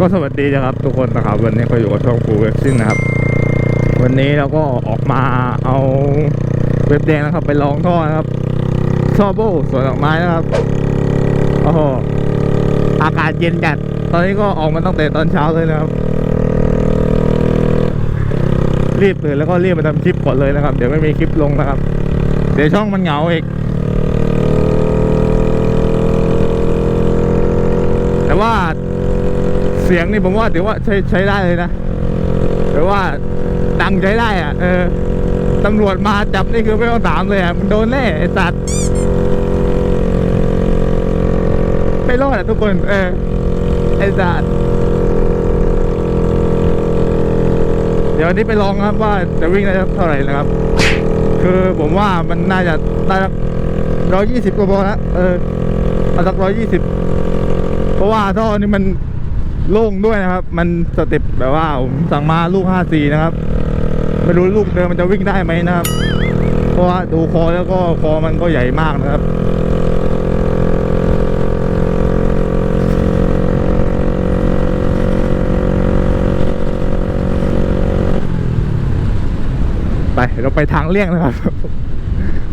ก็สวัสดีนะครับทุกคนนะครับ วันนี้ก็อยู่กับช่องฟูเว็บซิ่งนะครับ วันนี้เราก็ออกมาเอาเว็บแดงนะครับ ไปลองท่อนะครับท่อโบสวนดอกไม้นะครับโอ้โหอากาศเย็นจัดตอนนี้ก็ออกมาตั้งแต่ตอนเช้าเลยนะครับ รีบเลยแล้วก็รีบมาทำคลิปก่อนเลยนะครับ เดี๋ยวไม่มีคลิปลงนะครับ เดี๋ยวช่องมันเหงาอีกแต่ว่า เสียงนี่ผมว่าถือว่าใช้ใช้ได้เลยนะแต่ว่าดังใช้ได้อะเออตำรวจมาจับนี่คือไม่ต้องถามเลยอะมึงโดนแน่ไอ้สัตว์ไม่รอดอะทุกคน เออ ไอ้สัตว์เดี๋ยวนี้ไปลองครับว่าจะวิ่งได้เท่าไหร่นะครับ คือผมว่ามันน่าจะได้ร้อยยี่สิบกว่าพอละเออเอาสักร้อยยี่สิบเพราะว่าท่อนี้มัน โล่งด้วยนะครับ มันสเต็ปแบบว่าผมสั่งมาลูก54นะครับ ไม่รู้ลูกเดิมมันจะวิ่งได้ไหมนะครับ เพราะว่าดูคอแล้วก็คอมันก็ใหญ่มากนะครับไปเราไปทางเลี่ยงนะครับ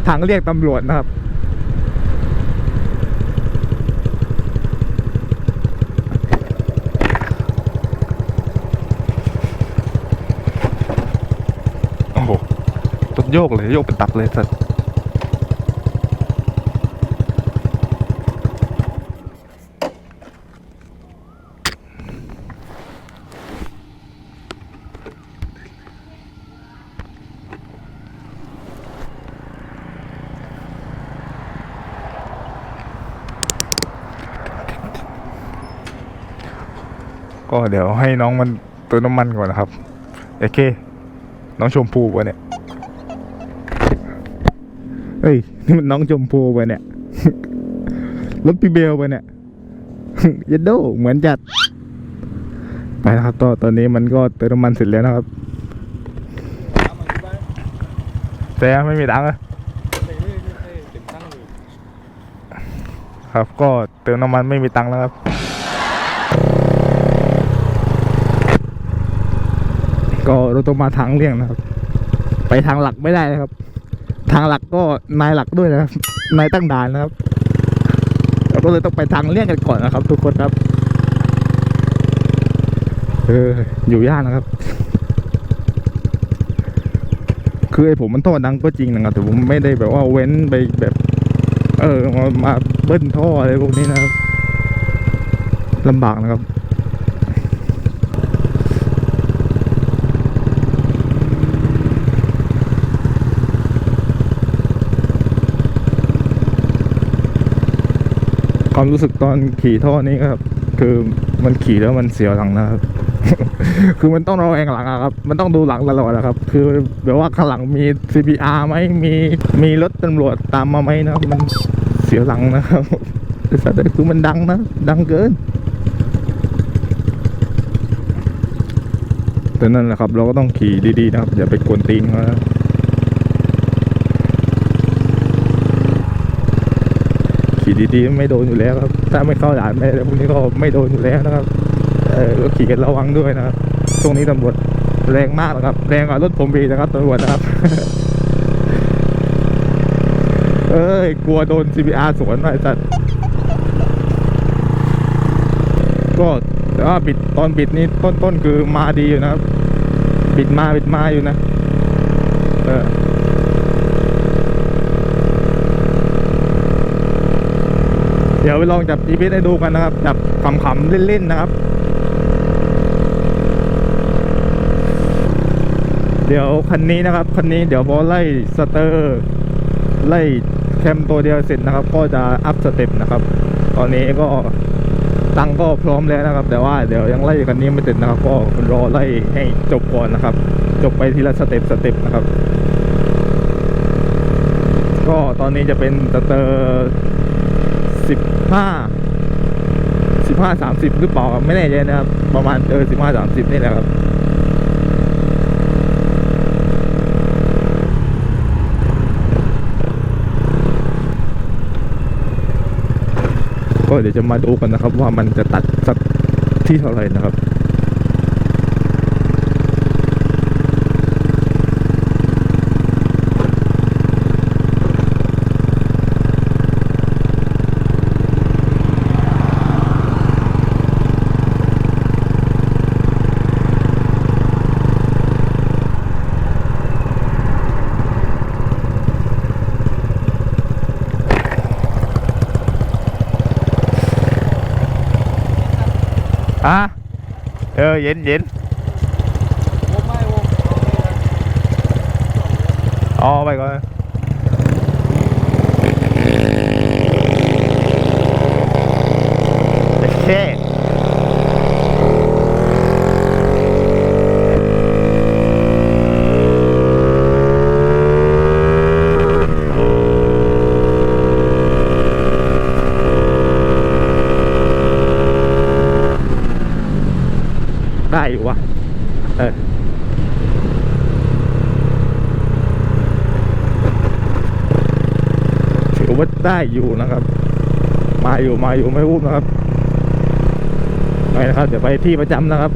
ทางเลี่ยงตำรวจนะครับ โอ้โหรถ โยกเลยโยกเป็นตับเลยสัสก็เดี๋ยวให้น้องมันเติมน้ำมันก่อนนะครับ โอเค น้องชมพูปะเนี่ย เฮ้ยนี่มันน้องชมพูปเนี่ย รถพี่เบลไปเนี่ยยัดโดเหมือนจัด ไปนะครับตอนตอนนี้มันก็เติมน้ำมันเสร็จแล้วนะครับแต่ไม่มีตังค์อะครับก็เติมน้ำมันไม่มีตังค์แล้วครับก็เราต้องมาทางเลี่ยงนะครับ ไปทางหลักไม่ได้นะครับ ทางหลักก็นายหลักด้วยนะครับนายตั้งด่านนะครับ เราก็เลยต้องไปทางเลี่ยงกันก่อนนะครับ ทุกคนครับ เออ อยู่ยากนะครับ คือไอ้ผมมันท่อดังก็จริงนะครับ แต่ผมไม่ได้แบบว่าเว้นไปแบบ เออมามาเบิ้ลท่ออะไรพวกนี้นะครับลำบากนะครับ ความรู้สึกตอนขี่ท่อนี้ครับ คือมันขี่แล้วมันเสียวหลังนะครับ คือมันต้องระแวงหลังอะครับ มันต้องดูหลังตลอดนะครับ คือแบบว่าข้างหลังมี CPR ไหมมีมีรถตำรวจตามมาไหมนะครับมันเสียวหลังนะครับแต่สัตว์คือมันดังนะ ดังเกินแต่นั่นแหละครับ เราก็ต้องขี่ดีๆนะครับ อย่าไปกวนตีนเขานะ ขี่ดีๆไม่โดนอยู่แล้วครับ ถ้าไม่เข้าด่านไม่อะไรพวกนี้ก็ไม่โดนอยู่แล้วนะครับ เออก็ขี่กันระวังด้วยนะครับช่วงนี้ตำรวจแรงมากนะครับ แรงกว่ารถผมอีกนะครับตำรวจนะครับ เอ้ยกลัวโดน CPR สวนหน่อยสัตว์ก็แต่ว่าบิดตอนบิดนี่ต้นต้นๆคือมาดีอยู่นะครับ บิดมาบิดมาอยู่นะ เออ เดี๋ยวไปลองจับ GPS ให้ดูกันนะครับ จับขำๆเล่นๆนะครับ เดี๋ยวคันนี้นะครับคันนี้เดี๋ยวพอไล่สเตอร์ไล่แคมตัวเดียวเสร็จนะครับ ก็จะอัพสเต็ปนะครับ ตอนนี้ก็ตังก็พร้อมแล้วนะครับ แต่ว่าเดี๋ยวยังไล่คันนี้ไม่เสร็จนะครับ ก็รอไล่ให้จบก่อนนะครับ จบไปทีละสเต็ปสเต็ปนะครับ ก็ตอนนี้จะเป็นสเตอร์ สิบห้าสิบห้าสามสิบหรือเปล่าไม่แน่ใจนะครับ ประมาณเออสิบห้าสามสิบนี่แหละครับก็เดี๋ยวจะมาดูกันนะครับ ว่ามันจะตัดสักที่เท่าไหร่นะครับ อะเออเย็นเย็นอ๋อไปก่อนเท่ ได้อยู่วะเออถือว่าได้อยู่นะครับ มาอยู่มาอยู่ไม่พูดนนะครับไปนะครับ เดี๋ยวไปที่ประจำนะครับ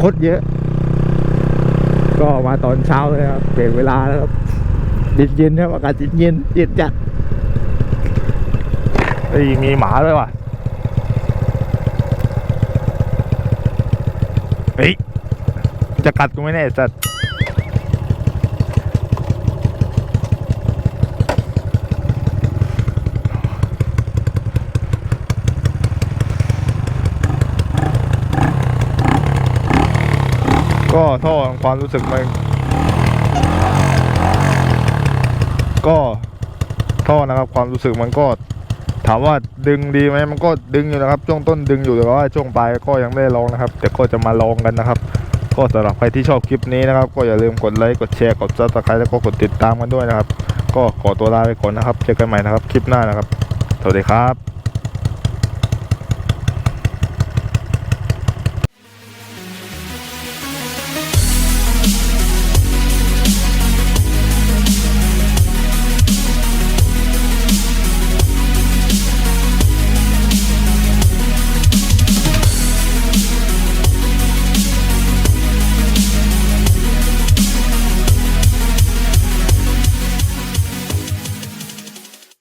คตรเยอะ ก็มาตอนเช้าเลยครับ เปลี่ยนเวลาแล้วครับเย็นๆครับอากาศเย็นๆเย็นจัดไอ้มีหมาด้วยว่ะเฮ้ยจะกัดกูไม่แน่จัด ก็ท่อของความรู้สึกมันก็ท่อนะครับความรู้สึกมันก็ ถามว่าดึงดีไหมมันก็ดึงอยู่นะครับ ช่วงต้นดึงอยู่แต่ว่าช่วงปลายก็ยังไม่ได้ลองนะครับ แต่ก็จะมาลองกันนะครับ ก็สำหรับใครที่ชอบคลิปนี้นะครับ ก็อย่าลืมกดไลค์กดแชร์กดซับสไครต์แล้วก็กดติดตามกันด้วยนะครับ ก็ขอตัวลาไปก่อนนะครับ เจอกันใหม่นะครับ คลิปหน้านะครับ สวัสดีครับ